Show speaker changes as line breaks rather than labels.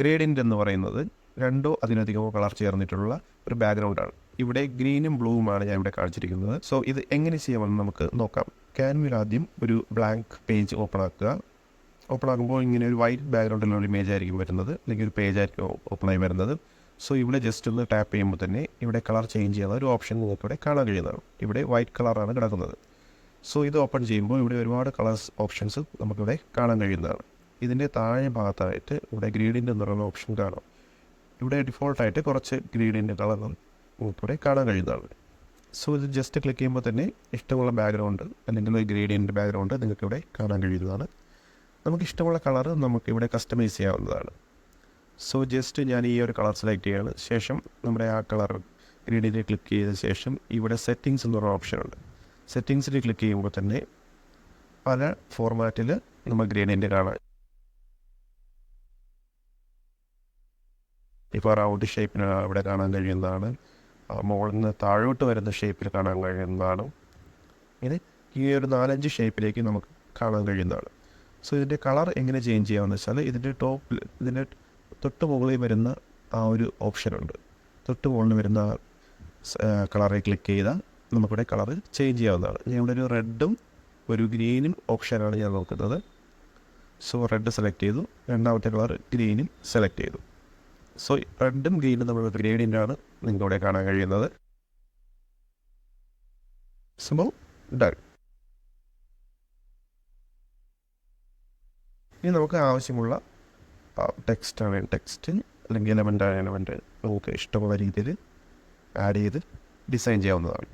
Gradient എന്ന് പറയുന്നത് രണ്ടോ അതിനധികമോ കളർ ചേർന്നിട്ടുള്ള ഒരു ബാക്ക്ഗ്രൗണ്ടാണ് ഇവിടെ ഗ്രീനും ബ്ലൂവുമാണ് ഞാൻ ഇവിടെ കാണിച്ചിരിക്കുന്നത്. സോ ഇത് എങ്ങനെ ചെയ്യാമെന്ന് നമുക്ക് നോക്കാം. ക്യാൻവിൽ ആദ്യം ഒരു ബ്ലാങ്ക് പേജ് ഓപ്പൺ ആക്കുക. ഓപ്പൺ ആക്കുമ്പോൾ ഇങ്ങനെ ഒരു വൈറ്റ് ബാക്ക്ഗ്രൗണ്ടിലുള്ള ഒരു ഇമേജ് ആയിരിക്കും വരുന്നത്. അല്ലെങ്കിൽ ഒരു പേജ് ആയിരിക്കും ഓപ്പൺ ആയി വരുന്നത്. സോ ഇവിടെ ജസ്റ്റ് ഒന്ന് ടാപ്പ് ചെയ്യുമ്പോൾ തന്നെ ഇവിടെ കളർ ചേഞ്ച് ചെയ്യുന്ന ഒരു ഓപ്ഷൻ നിങ്ങൾക്ക് ഇവിടെ കാണാൻ കഴിയുന്നതാണ്. ഇവിടെ വൈറ്റ് കളറാണ് കിടക്കുന്നത്. സോ ഇത് ഓപ്പൺ ചെയ്യുമ്പോൾ ഇവിടെ ഒരുപാട് കളേഴ്സ് ഓപ്ഷൻസ് നമുക്കിവിടെ കാണാൻ കഴിയുന്നതാണ്. ഇതിന്റെ താഴെ ഭാഗത്തായിട്ട് ഇവിടെ ഗ്രീഡിന്റെ പറയുന്ന ഓപ്ഷൻ കാണാം. ഇവിടെ ഡിഫോൾട്ടായിട്ട് കുറച്ച് ഗ്രീഡിന്റെ കളർ നമുക്കിവിടെ കാണാൻ കഴിയുന്നതാണ്. സോ ഇത് ജസ്റ്റ് ക്ലിക്ക് ചെയ്യുമ്പോൾ തന്നെ ഇഷ്ടമുള്ള ബാക്ക്ഗ്രൗണ്ട് അല്ലെങ്കിൽ ഗ്രേഡിയന്റെ ബാക്ക്ഗ്രൗണ്ട് നിങ്ങൾക്ക് ഇവിടെ കാണാൻ കഴിയുന്നതാണ്. നമുക്ക് ഇഷ്ടമുള്ള കളർ നമുക്ക് ഇവിടെ കസ്റ്റമൈസ് ചെയ്യാവുന്നതാണ്. സോ ജസ്റ്റ് ഞാൻ ഈ ഒരു കളർ സെലക്ട് ചെയ്യാണ് ശേഷം നമ്മുടെ ആ കളർ ഗ്രീഡിനെ ക്ലിക്ക് ചെയ്ത ശേഷം ഇവിടെ സെറ്റിങ്സ് എന്ന് പറഞ്ഞ ഓപ്ഷനുണ്ട് സെറ്റിങ്സിൽ ക്ലിക്ക് ചെയ്യുമ്പോൾ തന്നെ പല ഫോർമാറ്റിൽ നമ്മൾ ഗ്രേഡിയന്റ് കാണാം. ഇപ്പോൾ റൗണ്ട് ഷേപ്പിന് ഇവിടെ കാണാൻ കഴിയുന്നതാണ്. മുകളിൽ നിന്ന് താഴോട്ട് വരുന്ന ഷേപ്പിൽ കാണാൻ കഴിയുന്നതാണ്. ഇത് ഈ ഒരു നാലഞ്ച് ഷേപ്പിലേക്ക് നമുക്ക് കാണാൻ കഴിയുന്നതാണ്. സോ ഇതിന്റെ കളർ എങ്ങനെ ചേഞ്ച് ചെയ്യാമെന്ന് വെച്ചാൽ ഇതിന്റെ ടോപ്പിൽ ഇതിന്റെ തൊട്ട് മുകളിൽ വരുന്ന ആ ഒരു ഓപ്ഷനുണ്ട് തൊട്ട് മുകളിൽ വരുന്ന കളറിൽ ക്ലിക്ക് ചെയ്താൽ നമുക്കിവിടെ കളർ ചേഞ്ച് ചെയ്യാവുന്നതാണ്. ഇവിടെ ഒരു റെഡും ഒരു ഗ്രീനും ഓപ്ഷനാണ് ഞാൻ നോക്കുന്നത്. സോ റെഡ് സെലക്ട് ചെയ്തു. രണ്ടാമത്തെ കളർ ഗ്രീനും സെലക്ട് ചെയ്തു. സോ റെഡും ഗ്രീനും നമ്മൾ ഗ്രേഡിയന്റാണ് നിങ്ങൾക്ക് ഇവിടെ കാണാൻ കഴിയുന്നത്. സംഭവം ഡൺ ഇനി നമുക്ക് ആവശ്യമുള്ള ടെക്സ്റ്റ് ആണ്. ടെക്സ്റ്റ് അല്ലെങ്കിൽ എലമെന്റ് ആണ് എലമെന്റ് നമുക്ക് ഇഷ്ടമുള്ള രീതിയിൽ ആഡ് ചെയ്ത് ഡിസൈൻ ചെയ്യാവുന്നതാണ്.